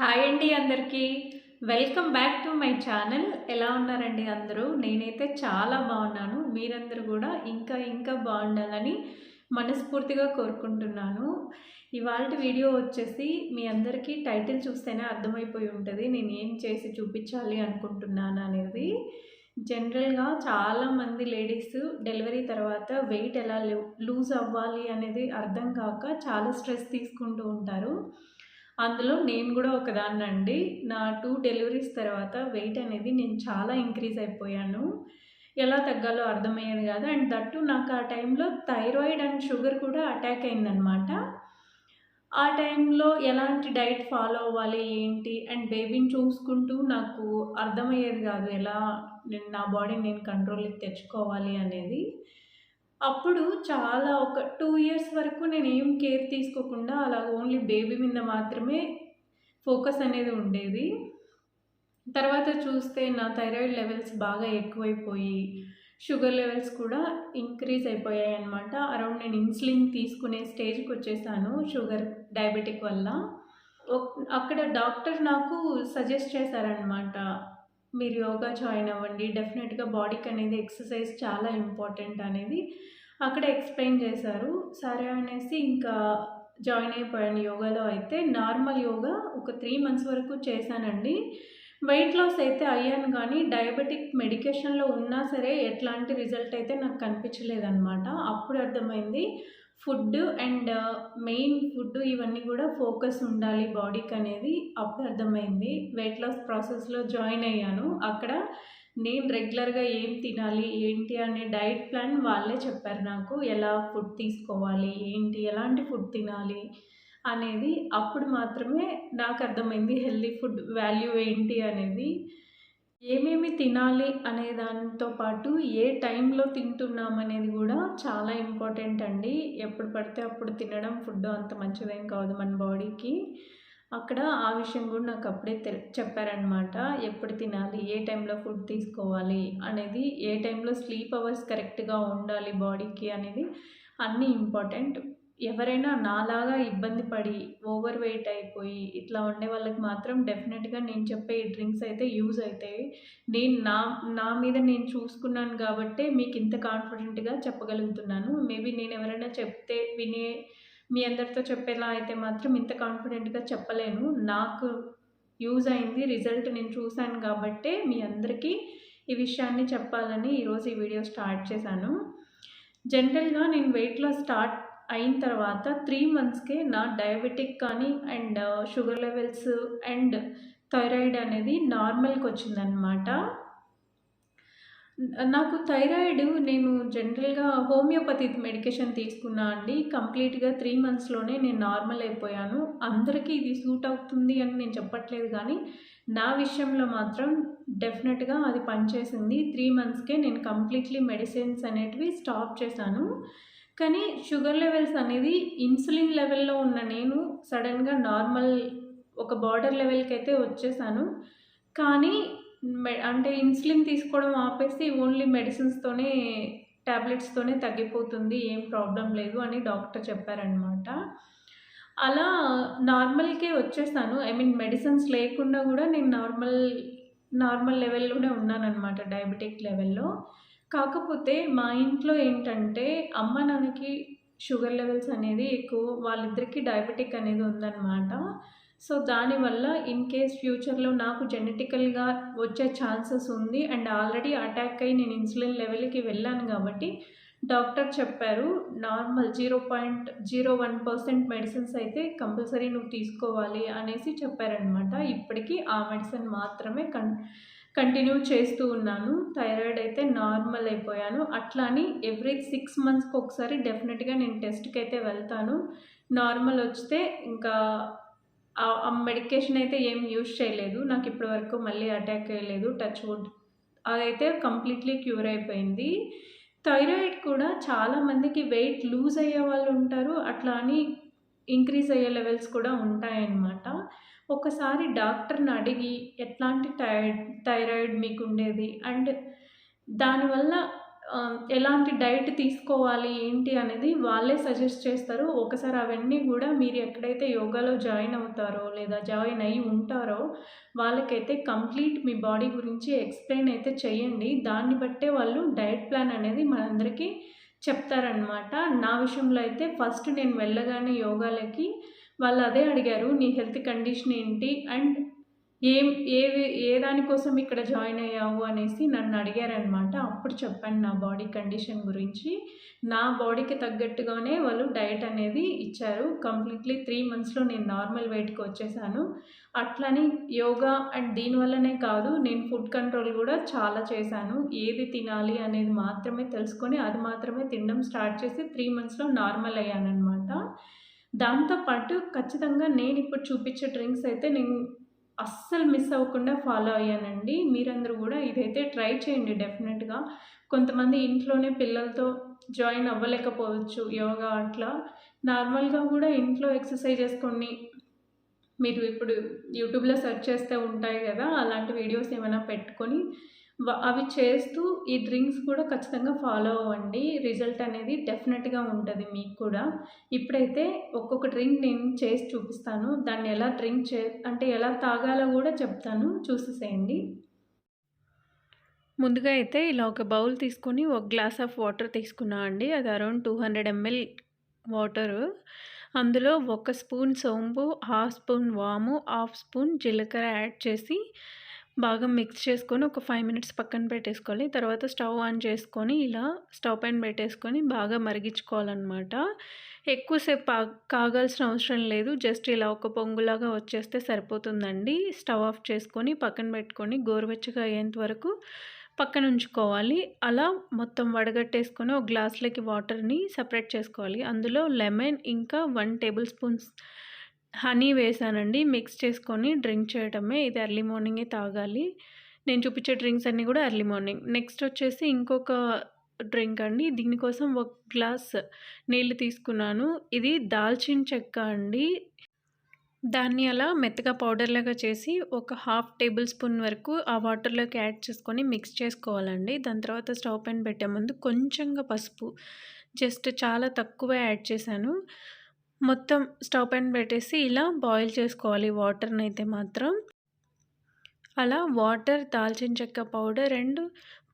Hi అండి అందరికీ. Welcome back to my channel ఎలా ఉన్నారండి అందరూ? నేనైతే చాలా బాగున్నాను. మీరందరూ కూడా ఇంకా ఇంకా బాగుండాలని మనస్ఫూర్తిగా కోరుకుంటున్నాను. ఇవాళ వీడియో వచ్చేసి మీ అందరికీ టైటిల్ చూస్తేనే అర్థమైపోయి ఉంటుంది. నేను ఏం చేసి చూపించాలి అనుకుంటున్నాను అనేది. జనరల్గా చాలామంది లేడీస్ డెలివరీ తర్వాత వెయిట్ ఎలా లూజ్ అవ్వాలి అనేది అర్థం కాక చాలా స్ట్రెస్ తీసుకుంటూ ఉంటారు. అందులో నేను కూడా ఒకదాన్ని అండి నా టూ డెలివరీస్ తర్వాత వెయిట్ అనేది నేను చాలా ఇంక్రీజ్ అయిపోయాను. ఎలా తగ్గాలో అర్థమయ్యేది కాదు. అండ్ దట్టు నాకు ఆ టైంలో థైరాయిడ్ అండ్ షుగర్ కూడా అటాక్ అయిందనమాట ఆ టైంలో ఎలాంటి డైట్ ఫాలో అవ్వాలి ఏంటి? అండ్ బేబీని చూసుకుంటూ నాకు అర్థమయ్యేది కాదు ఎలా నేను నా బాడీని నేను కంట్రోల్కి తెచ్చుకోవాలి అనేది. అప్పుడు చాలా ఒక టూ ఇయర్స్ వరకు నేను ఏం కేర్ తీసుకోకుండా అలా ఓన్లీ బేబీ మీద మాత్రమే ఫోకస్ అనేది ఉండేది. తర్వాత చూస్తే నా థైరాయిడ్ లెవెల్స్ బాగా ఎక్కువైపోయి షుగర్ లెవెల్స్ కూడా ఇంక్రీజ్ అయిపోయాయి అనమాట అరౌండ్ నేను ఇన్సులిన్ తీసుకునే స్టేజ్కి వచ్చేసాను షుగర్ డయాబెటిక్ వల్ల. అక్కడ డాక్టర్ నాకు సజెస్ట్ చేశారనమాట మీరు యోగా జాయిన్ అవ్వండి. డెఫినెట్గా బాడీకి అనేది ఎక్సర్సైజ్ చాలా ఇంపార్టెంట్ అనేది అక్కడ ఎక్స్ప్లెయిన్ చేశారు. సరే అనేసి ఇంకా జాయిన్ అయిపోయాను యోగాలో అయితే. నార్మల్ యోగా ఒక త్రీ మంత్స్ వరకు చేశానండి. వెయిట్ లాస్ అయితే అయ్యాను కానీ డయాబెటిక్ మెడికేషన్లో ఉన్నా సరే ఎట్లాంటి రిజల్ట్ అయితే నాకు కనిపించలేదన్నమాట. అప్పుడు అర్థమైంది ఫుడ్ అండ్ మెయిన్ ఫుడ్ ఇవన్నీ కూడా ఫోకస్ ఉండాలి బాడీకి అనేది. అప్పుడు అర్థమైంది. వెయిట్ లాస్ ప్రాసెస్లో జాయిన్ అయ్యాను. అక్కడ నేను రెగ్యులర్గా ఏం తినాలి ఏంటి అనే డైట్ ప్లాన్ వాళ్ళే చెప్పారు నాకు. ఎలా ఫుడ్ తీసుకోవాలి ఏంటి ఎలాంటి ఫుడ్ తినాలి అనేది. అప్పుడు మాత్రమే నాకు అర్థమైంది హెల్దీ ఫుడ్ వాల్యూ ఏంటి అనేది. ఏమేమి తినాలి అనే దాంతో పాటు ఏ టైంలో తింటున్నాం అనేది కూడా చాలా ఇంపార్టెంట్ అండి. ఎప్పుడు పడితే అప్పుడు తినడం ఫుడ్ అంత మంచిదేం కాదు మన బాడీకి. అక్కడ ఆ విషయం కూడా నాకు అప్పుడే తె చెప్పారనమాట ఎప్పుడు తినాలి ఏ టైంలో ఫుడ్ తీసుకోవాలి అనేది ఏ టైంలో స్లీప్ అవర్స్ కరెక్ట్గా ఉండాలి బాడీకి అనేది అన్నీ ఇంపార్టెంట్. ఎవరైనా నాలాగా ఇబ్బంది పడి ఓవర్ వెయిట్ అయిపోయి ఇట్లా ఉండే వాళ్ళకి మాత్రం డెఫినెట్గా నేను చెప్పే ఈ డ్రింక్స్ అయితే యూజ్ అవుతాయి. నేను నా నా మీద నేను చూసుకున్నాను కాబట్టే మీకు ఇంత కాన్ఫిడెంట్గా చెప్పగలుగుతున్నాను. మేబీ నేను ఎవరైనా చెప్తే వినే మీ అందరితో చెప్పేలా అయితే మాత్రం ఇంత కాన్ఫిడెంట్గా చెప్పలేను. నాకు యూజ్ అయింది రిజల్ట్ నేను చూశాను కాబట్టే మీ అందరికీ ఈ విషయాన్ని చెప్పాలని ఈరోజు ఈ వీడియో స్టార్ట్ చేశాను. జనరల్గా నేను వెయిట్ లాస్ స్టార్ట్ అయిన తర్వాత త్రీ మంత్స్కే నా డయాబెటిక్ కానీ and uh, sugar levels and thyroid అనేది నార్మల్కి వచ్చిందనమాట నాకు థైరాయిడ్ నేను జనరల్గా హోమియోపతి మెడికేషన్ తీసుకున్నా అండి. కంప్లీట్గా త్రీ మంత్స్లోనే నేను నార్మల్ అయిపోయాను. అందరికీ ఇది సూట్ అవుతుంది అని నేను చెప్పట్లేదు కానీ నా విషయంలో మాత్రం డెఫినెట్గా అది పనిచేసింది. త్రీ మంత్స్కే నేను కంప్లీట్లీ మెడిసిన్స్ అనేటివి స్టాప్ చేశాను. కానీ షుగర్ లెవెల్స్ అనేది ఇన్సులిన్ లెవెల్లో ఉన్న నేను సడన్గా నార్మల్ ఒక బార్డర్ లెవెల్కి అయితే వచ్చేసాను. కానీ అంటే ఇన్సులిన్ తీసుకోవడం ఆపేసి ఓన్లీ మెడిసిన్స్తోనే ట్యాబ్లెట్స్తోనే తగ్గిపోతుంది ఏం ప్రాబ్లం లేదు అని డాక్టర్ చెప్పారనమాట అలా నార్మల్కే వచ్చేసాను. ఐ మీన్ మెడిసిన్స్ లేకుండా కూడా నేను నార్మల్ నార్మల్ లెవెల్లోనే ఉన్నానన్నమాట డయాబెటిక్ లెవెల్లో. కాకపోతే మా ఇంట్లో ఏంటంటే అమ్మ నాన్నకి షుగర్ లెవెల్స్ అనేది ఎక్కువ వాళ్ళిద్దరికీ డయాబెటిక్ అనేది ఉందన్నమాట. సో దానివల్ల ఇన్ కేస్ ఫ్యూచర్లో నాకు జెనెటికల్గా వచ్చే ఛాన్సెస్ ఉంది. అండ్ ఆల్రెడీ అటాక్ అయ్యి నేను ఇన్సులిన్ లెవెల్కి వెళ్ళాను కాబట్టి డాక్టర్ చెప్పారు normal zero point zero one percent medicines అయితే కంపల్సరీ నువ్వు తీసుకోవాలి అనేసి చెప్పారనమాట ఇప్పటికీ ఆ మెడిసిన్ మాత్రమే కన్ కంటిన్యూ చేస్తూ ఉన్నాను. థైరాయిడ్ అయితే నార్మల్ అయిపోయాను. అట్లా అని ఎవ్రీ సిక్స్ మంత్స్కి ఒకసారి డెఫినెట్గా నేను టెస్ట్కి అయితే వెళ్తాను. నార్మల్ వస్తే ఇంకా ఆ మెడికేషన్ అయితే ఏం యూజ్ చేయలేదు. నాకు ఇప్పటివరకు మళ్ళీ అటాక్ అయ్యలేదు. టచ్ వుడ్ అదైతే కంప్లీట్లీ క్యూర్ అయిపోయింది. థైరాయిడ్ కూడా చాలామందికి వెయిట్ లూజ్ అయ్యే వాళ్ళు ఉంటారు. అట్లా అని ఇంక్రీజ్ అయ్యే లెవెల్స్ కూడా ఉంటాయన్నమాట. ఒకసారి డాక్టర్ని అడిగి ఎట్లాంటి థైరాయిడ్ థైరాయిడ్ మీకు ఉండేది అండ్ దానివల్ల ఎలాంటి డైట్ తీసుకోవాలి ఏంటి అనేది వాళ్ళే సజెస్ట్ చేస్తారు. ఒకసారి అవన్నీ కూడా మీరు ఎక్కడైతే యోగాలో జాయిన్ అవుతారో లేదా జాయిన్ అయ్యి ఉంటారో వాళ్ళకైతే కంప్లీట్ మీ బాడీ గురించి ఎక్స్‌ప్లెయిన్ అయితే చేయండి. దాన్ని బట్టే వాళ్ళు డైట్ ప్లాన్ అనేది మనందరికీ చెప్తారనమాట. నా విషయంలో అయితే ఫస్ట్ నేను వెళ్ళగానే యోగాలకి వాళ్ళు అదే అడిగారు. "నీ హెల్త్ కండిషన్ ఏంటి? అండ్ ఏం ఏది ఏ దానికోసం ఇక్కడ జాయిన్ అయ్యావు?" అనేసి నన్ను అడిగారనమాట. అప్పుడు చెప్పాను నా బాడీ కండిషన్ గురించి. నా బాడీకి తగ్గట్టుగానే వాళ్ళు డైట్ అనేది ఇచ్చారు. కంప్లీట్‌లీ త్రీ మంత్స్‌లో నేను నార్మల్ వెయిట్‌కి వచ్చేసాను. అట్లని యోగా అండ్ దీనివల్లనే కాదు నేను ఫుడ్ కంట్రోల్ కూడా చాలా చేశాను. ఏది తినాలి అనేది మాత్రమే తెలుసుకొని అది మాత్రమే తినడం స్టార్ట్ చేసి త్రీ మంత్స్‌లో నార్మల్ అయ్యానమాట దాంతో పాటు ఖచ్చితంగా నేనిప్పుడు చూపించే డ్రింక్స్ అయితే నేను అస్సలు మిస్ అవ్వకుండా ఫాలో అయ్యానండి. మీరందరూ కూడా ఇదైతే ట్రై చేయండి డెఫినెట్‌గా. కొంతమంది ఇంట్లోనే పిల్లలతో జాయిన్ అవ్వలేకపోవచ్చు యోగా అట్లా. నార్మల్‌గా కూడా ఇంట్లో ఎక్సర్‌సైజెస్ కొన్ని మీరు ఇప్పుడు యూట్యూబ్‌లో సెర్చ్ చేస్తే ఉంటాయి కదా అలాంటి వీడియోస్ ఏమైనా పెట్టుకొని అవి చేస్తూ ఈ డ్రింక్స్ కూడా ఖచ్చితంగా ఫాలో అవ్వండి. రిజల్ట్ అనేది డెఫినెట్‌గా ఉంటుంది మీకు కూడా. ఇప్పుడైతే ఒక్కొక్క డ్రింక్ నేను చేసి చూపిస్తాను. దాన్ని ఎలా డ్రింక్ చే అంటే ఎలా తాగాలో కూడా చెప్తాను. చూసేసేయండి. ముందుగా అయితే ఇలా ఒక బౌల్ తీసుకొని ఒక గ్లాస్ ఆఫ్ వాటర్ తీసుకున్నా అండి. అది అరౌండ్ 200 ఎంఎల్ వాటరు. అందులో ఒక స్పూన్ సోంపు, హాఫ్ స్పూన్ వాము, హాఫ్ స్పూన్ జీలకర్ర యాడ్ చేసి బాగా మిక్స్ చేసుకొని ఒక ఫైవ్ మినిట్స్ పక్కన పెట్టేసుకోవాలి. తర్వాత స్టవ్ ఆన్ చేసుకొని ఇలా స్టవ్ పైన పెట్టేసుకొని బాగా మరిగించుకోవాలన్నమాట ఎక్కువసేపు పా కాగాల్సిన అవసరం లేదు. జస్ట్ ఇలా ఒక పొంగులాగా వచ్చేస్తే సరిపోతుందండి. స్టవ్ ఆఫ్ చేసుకొని పక్కన పెట్టుకొని గోరువెచ్చగా అయ్యేంత వరకు పక్కన ఉంచుకోవాలి. అలా మొత్తం వడగట్టేసుకొని ఒక గ్లాస్‌లోకి వాటర్‌ని సపరేట్ చేసుకోవాలి. అందులో లెమన్ ఇంకా వన్ టేబుల్ స్పూన్స్ హనీ వేసానండి మిక్స్ చేసుకొని డ్రింక్ చేయడమే. ఇది ఎర్లీ మార్నింగే తాగాలి. నేను చూపించే డ్రింక్స్ అన్నీ కూడా ఎర్లీ మార్నింగ్. నెక్స్ట్ వచ్చేసి ఇంకొక డ్రింక్ అండి. దీనికోసం ఒక గ్లాస్ నీళ్ళు తీసుకున్నాను. ఇది దాల్చిన చెక్క అండి. దాన్ని అలా మెత్తగా పౌడర్‌లాగా చేసి ఒక హాఫ్ టేబుల్ స్పూన్ వరకు ఆ వాటర్‌లోకి యాడ్ చేసుకొని మిక్స్ చేసుకోవాలండి. దాని తర్వాత స్టవ్ పైన పెట్టే ముందు కొంచెంగా పసుపు జస్ట్ చాలా తక్కువే యాడ్ చేశాను. మొత్తం స్టవ్ పైన పెట్టేసి ఇలా బాయిల్ చేసుకోవాలి వాటర్‌నైతే మాత్రం. అలా వాటర్, దాల్చిన చెక్క పౌడర్ అండ్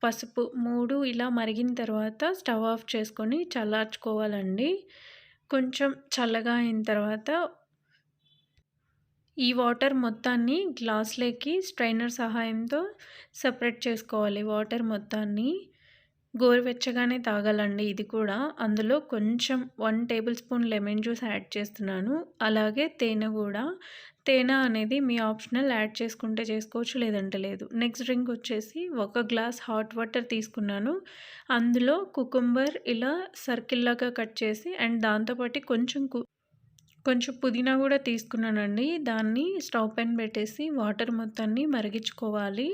పసుపు మూడు ఇలా మరిగిన తర్వాత స్టవ్ ఆఫ్ చేసుకొని చల్లార్చుకోవాలండి. కొంచెం చల్లగా అయిన తర్వాత ఈ వాటర్ మొత్తాన్ని గ్లాస్‌లోకి స్ట్రైనర్ సహాయంతో సపరేట్ చేసుకోవాలి వాటర్ మొత్తాన్ని. గోరువెచ్చగానే తాగాలండి ఇది కూడా. అందులో కొంచెం one tablespoon lemon juice add చేస్తున్నాను. అలాగే తేనె కూడా తేనె అనేది మీ ఆప్షనల్ యాడ్ చేసుకుంటే చేసుకోవచ్చు లేదంటే లేదు. నెక్స్ట్ డ్రింక్ వచ్చేసి ఒక గ్లాస్ హాట్ వాటర్ తీసుకున్నాను. అందులో కుకుంబర్ ఇలా సర్కిల్‌లాగా కట్ చేసి అండ్ దాంతోపాటు కొంచెం కు కొంచెం పుదీనా కూడా తీసుకున్నానండి. దాన్ని స్టవ్ పైన పెట్టేసి వాటర్ మొత్తాన్ని మరిగించుకోవాలి.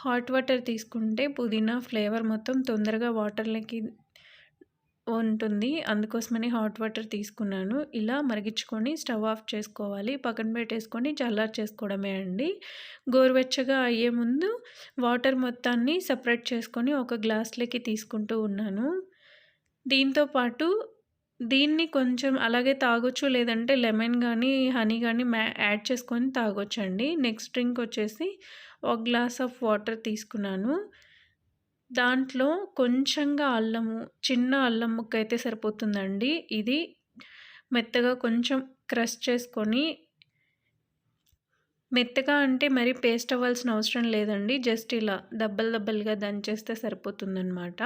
హాట్ వాటర్ తీసుకుంటే పుదీనా ఫ్లేవర్ మొత్తం తొందరగా వాటర్‌లోకి ఉంటుంది. అందుకోసమని హాట్ వాటర్ తీసుకున్నాను. ఇలా మరిగించుకొని స్టవ్ ఆఫ్ చేసుకోవాలి. పక్కన పెట్టేసుకొని చల్లార్చేసుకోవడమే అండి. గోరువెచ్చగా అయ్యే ముందు వాటర్ మొత్తాన్ని సపరేట్ చేసుకొని ఒక గ్లాస్‌లోకి తీసుకుంటూ ఉన్నాను. దీంతో పాటు దీన్ని కొంచెం అలాగే తాగొచ్చు. లేదంటే లెమన్ కానీ హనీ కానీ మ్యా యాడ్ చేసుకొని తాగొచ్చండి. నెక్స్ట్ డ్రింక్ వచ్చేసి ఒక గ్లాస్ ఆఫ్ వాటర్ తీసుకున్నాను. దాంట్లో కొంచెంగా అల్లము, చిన్న అల్లం ముక్క అయితే సరిపోతుందండి. ఇది మెత్తగా కొంచెం క్రష్ చేసుకొని మెత్తగా అంటే మరి పేస్ట్ అవ్వాల్సిన అవసరం లేదండి. జస్ట్ ఇలా దబ్బలు దబ్బలుగా దంచేస్తే సరిపోతుందనమాట.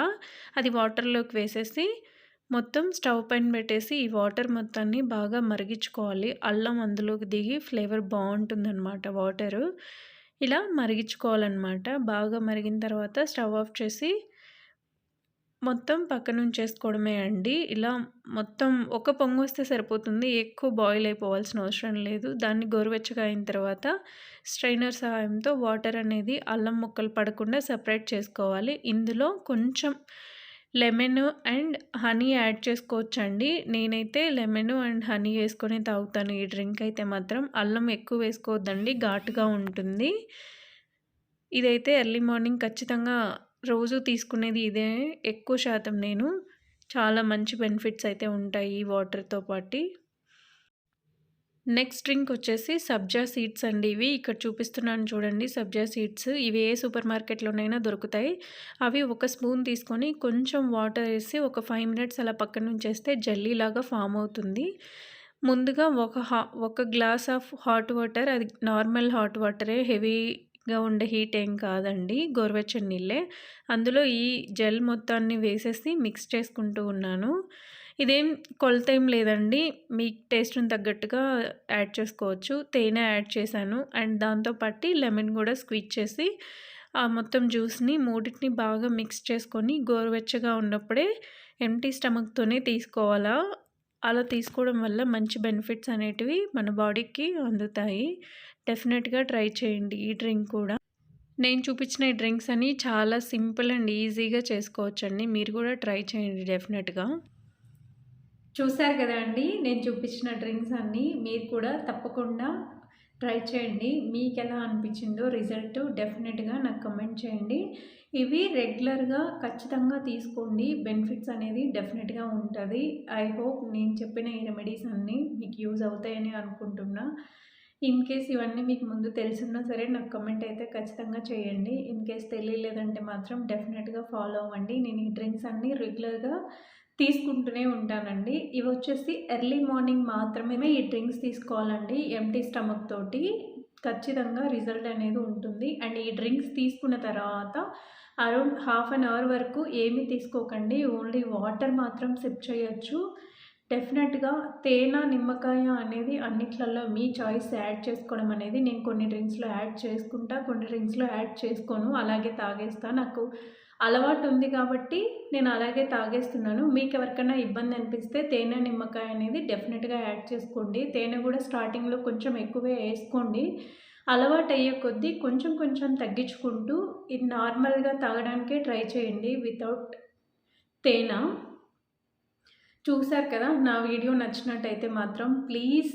అది వాటర్‌లోకి వేసేసి మొత్తం స్టవ్ పైన పెట్టేసి ఈ వాటర్ మొత్తాన్ని బాగా మరిగించుకోవాలి. అల్లం అందులోకి దిగి ఫ్లేవర్ బాగుంటుందన్నమాట వాటరు. ఇలా మరిగించుకోవాలన్నమాట బాగా మరిగిన తర్వాత స్టవ్ ఆఫ్ చేసి మొత్తం పక్కన ఉంచేసుకోవడమే అండి. ఇలా మొత్తం ఒక పొంగు వస్తే సరిపోతుంది. ఎక్కువ బాయిల్ అయిపోవాల్సిన అవసరం లేదు. దాన్ని గోరువెచ్చగా అయిన తర్వాత స్ట్రైనర్ సహాయంతో వాటర్ అనేది అల్లం ముక్కలు పడకుండా సపరేట్ చేసుకోవాలి. ఇందులో కొంచెం లెమన్ అండ్ హనీ యాడ్ చేసుకోవచ్చండి. నేనైతే లెమన్ అండ్ హనీ వేసుకొని తాగుతాను ఈ డ్రింక్ అయితే మాత్రం. అల్లం ఎక్కువ వేసుకోవద్దండి ఘాటుగా ఉంటుంది. ఇదైతే ఎర్లీ మార్నింగ్ ఖచ్చితంగా రోజు తీసుకునేది ఇదే ఎక్కువ శాతం నేను చాలా మంచి బెనిఫిట్స్ అయితే ఉంటాయి ఈ వాటర్తో పాటు నెక్స్ట్ డ్రింక్ వచ్చేసి సబ్జా సీడ్స్ అండి ఇవి. ఇక్కడ చూపిస్తున్నాను చూడండి సబ్జా సీడ్స్. ఇవి ఏ సూపర్ మార్కెట్లోనైనా దొరుకుతాయి. అవి ఒక స్పూన్ తీసుకొని కొంచెం వాటర్ వేసి ఒక ఫైవ్ మినిట్స్ అలా పక్కన నుంచేస్తే జల్లీలాగా ఫామ్ అవుతుంది. ముందుగా ఒక హా ఒక గ్లాస్ ఆఫ్ హాట్ వాటర్ అది నార్మల్ హాట్ వాటరే హెవీగా ఉండే హీట్ ఏం కాదండి గోరువెచ్చని నీళ్ళే. అందులో ఈ జెల్ మొత్తాన్ని వేసేసి మిక్స్ చేసుకుంటూ ఉన్నాను. ఇదేం కొలత ఏం లేదండి. మీ టేస్ట్ని తగ్గట్టుగా యాడ్ చేసుకోవచ్చు. తేనె యాడ్ చేశాను. అండ్ దాంతో దాంతోపాటు లెమన్ కూడా స్క్వీజ్ చేసి ఆ మొత్తం జ్యూస్ని మూడింటిని బాగా మిక్స్ చేసుకొని గోరువెచ్చగా ఉన్నప్పుడే ఎంటీ స్టమక్తోనే తీసుకోవాలా? అలా తీసుకోవడం వల్ల మంచి బెనిఫిట్స్ అనేటివి మన బాడీకి అందుతాయి. డెఫినెట్గా ట్రై చేయండి ఈ డ్రింక్ కూడా. నేను చూపించిన ఈ డ్రింక్స్ అని చాలా సింపుల్ అండ్ ఈజీగా చేసుకోవచ్చండి. మీరు కూడా ట్రై చేయండి డెఫినెట్గా. చూశారు కదా అండి నేను చూపించిన డ్రింక్స్ అన్నీ మీరు కూడా తప్పకుండా ట్రై చేయండి. మీకు ఎలా అనిపించిందో రిజల్ట్ డెఫినెట్గా నాకు కమెంట్ చేయండి. ఇవి రెగ్యులర్గా ఖచ్చితంగా తీసుకోండి. బెనిఫిట్స్ అనేది డెఫినెట్గా ఉంటుంది. ఐ హోప్ నేను చెప్పిన ఈ రెమెడీస్ అన్నీ మీకు యూజ్ అవుతాయని అనుకుంటున్నా. ఇన్ కేస్ ఇవన్నీ మీకు ముందు తెలిసినా సరే నాకు కమెంట్ అయితే ఖచ్చితంగా చేయండి. ఇన్ కేస్ తెలియలేదంటే మాత్రం డెఫినెట్గా ఫాలో అవ్వండి. నేను ఈ డ్రింక్స్ అన్నీ రెగ్యులర్గా తీసుకుంటూనే ఉంటానండి. ఇవి వచ్చేసి ఎర్లీ మార్నింగ్ మాత్రమే ఈ డ్రింక్స్ తీసుకోవాలండి. ఎంటీ స్టమక్ తోటి ఖచ్చితంగా రిజల్ట్ అనేది ఉంటుంది. అండ్ ఈ డ్రింక్స్ తీసుకున్న తర్వాత అరౌండ్ హాఫ్ అన్ అవర్ వరకు ఏమీ తీసుకోకండి. ఓన్లీ వాటర్ మాత్రం సిప్ చేయొచ్చు. డెఫినెట్గా తేనె నిమ్మకాయ అనేది అన్నిట్లలో మీ చాయిస్ యాడ్ చేసుకోవడం అనేది నేను కొన్ని డ్రింక్స్లో యాడ్ చేసుకుంటా కొన్ని డ్రింక్స్లో యాడ్ చేసుకోను. అలాగే తాగేస్తా. నాకు అలవాటు ఉంది కాబట్టి నేను అలాగే తాగేస్తున్నాను. మీకు ఎవరికైనా ఇబ్బంది అనిపిస్తే తేనె నిమ్మకాయ అనేది డెఫినెట్గా యాడ్ చేసుకోండి. తేనె కూడా స్టార్టింగ్లో కొంచెం ఎక్కువే వేసుకోండి. అలవాటు అయ్యే కొద్దీ కొంచెం కొంచెం తగ్గించుకుంటూ ఇది నార్మల్గా తాగడానికే ట్రై చేయండి వితౌట్ తేనె. చూశారు కదా నా వీడియో నచ్చినట్టయితే మాత్రం ప్లీజ్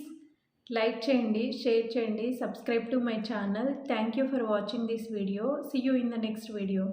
లైక్ చేయండి షేర్ చేయండి subscribe to my channel. Thank you for watching this video. See you in the next video